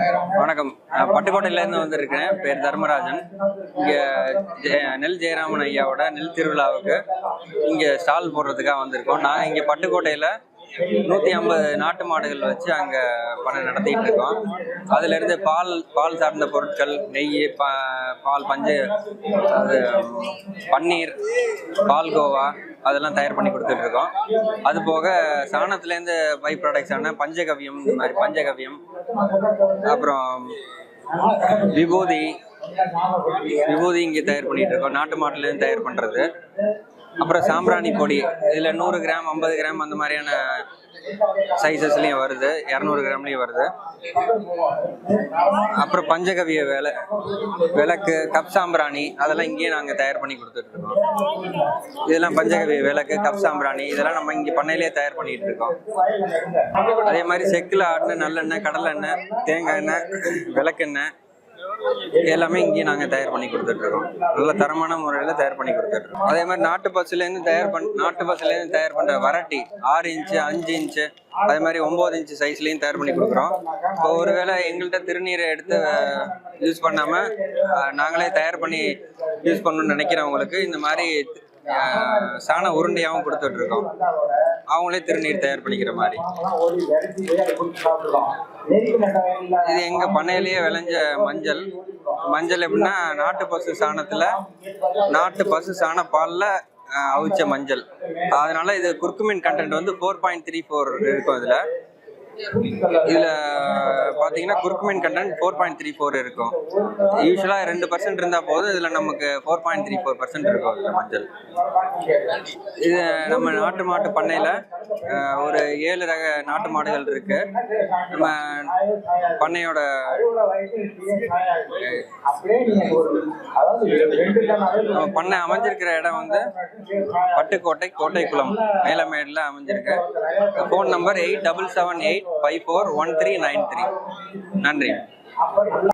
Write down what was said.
வணக்கம். பட்டுக்கோட்டையிலேருந்து வந்திருக்கேன் பேர் தர்மராஜன். இங்கே நெல் ஜெயராமன் ஐயாவோட நெல் திருவிழாவுக்கு இங்கே ஸ்டால் போடுறதுக்காக வந்திருக்கோம். நான் இங்கே பட்டுக்கோட்டையில் நூற்றி ஐம்பது நாட்டு மாடுகள் வச்சு அங்கே பண்ணை நடத்திட்டு இருக்கோம். அதுலேருந்து பால் பால் சார்ந்த பொருட்கள் நெய் பா பால் பஞ்சு அது பன்னீர் பால்கோவா அதெல்லாம் தயார் பண்ணி கொடுத்துட்டு இருக்கோம். அது போக சாணத்துலேருந்து பை ப்ராடக்ட்ஸான பஞ்சகவியம் இந்த மாதிரி பஞ்சகவியம் அப்புறம் விபூதி விபூதி இங்கே தயார் பண்ணிட்டு இருக்கோம். நாட்டு மாட்டுலேருந்து தயார் பண்ணுறது அப்புறம் சாம்பிராணி பொடி. இதில் நூறு கிராம் ஐம்பது கிராம் அந்த மாதிரியான சைஸஸ்லேயும் வருது. இரநூறு கிராம்லேயும் வருது. அப்புறம் பஞ்சகவிய வேலை விளக்கு கப் சாம்பிராணி அதெல்லாம் இங்கேயே நாங்கள் தயார் பண்ணி கொடுத்துட்ருக்கோம் இதெல்லாம் பஞ்சகவிய விளக்கு கப் சாம்பிராணி இதெல்லாம் நம்ம இங்கே பண்ணையிலேயே தயார் பண்ணிகிட்டு இருக்கோம். அதே மாதிரி செக்கில் ஆட்டின நல்லெண்ணெய் கடலெண்ணெய் தேங்காய் எண்ணெய் விளக்கெண்ணெய் எல்லாமே இங்கேயே நாங்கள் தயார் பண்ணி கொடுத்துட்ருக்கோம். நல்ல தரமான முறையில் தயார் பண்ணி கொடுத்துட்ருக்கோம். அதே மாதிரி நாட்டு பசுலேருந்து தயார் பண் நாட்டு பஸ்லேருந்து தயார் பண்ணுற வரட்டி ஆறு இன்ச்சு அஞ்சு இன்ச்சு அதே மாதிரி ஒம்பது இன்ச்சு சைஸ்லேயும் தயார் பண்ணி கொடுக்குறோம். இப்போ ஒருவேளை எங்கள்கிட்ட திருநீரை எடுத்து யூஸ் பண்ணாமல் நாங்களே தயார் பண்ணி யூஸ் பண்ணணும்னு நினைக்கிறவங்களுக்கு இந்த மாதிரி சாண உருண்டையாகவும் கொடுத்துட்டு இருக்கோம் அவங்களே திருநீர் தயார் பண்ணிக்கிற மாதிரி. இது எங்க பண்ணையிலேயே விளைஞ்ச மஞ்சள். மஞ்சள் எப்படின்னா நாட்டு பசு சாணத்துல நாட்டு பசு சாண பால்ல அவிச்ச மஞ்சள். அதனால இது குர்குமின் கண்டென்ட் வந்து ஃபோர் பாயிண்ட் த்ரீ ஃபோர் இருக்கும் இதுல இதில் பார்த்தீங்கன்னா curcumin content four point three four இருக்கும். யூஸ்வலாக ரெண்டு பர்சன்ட் இருந்தால் போதும். இதில் நமக்கு four point three four percent இருக்கும் இதில் மஞ்சள். இது நம்ம நாட்டு மாட்டு பண்ணையில் ஒரு ஏழு ரக நாட்டு மாடுகள் இருக்கு. நம்ம பண்ணையோட நம்ம பண்ணை அமைஞ்சிருக்கிற இடம் வந்து பட்டுக்கோட்டை கோட்டைக்குளம். மேலமேடில் அமைஞ்சிருக்கு. Phone number eight double seven eight five four one three nine three நன்றி.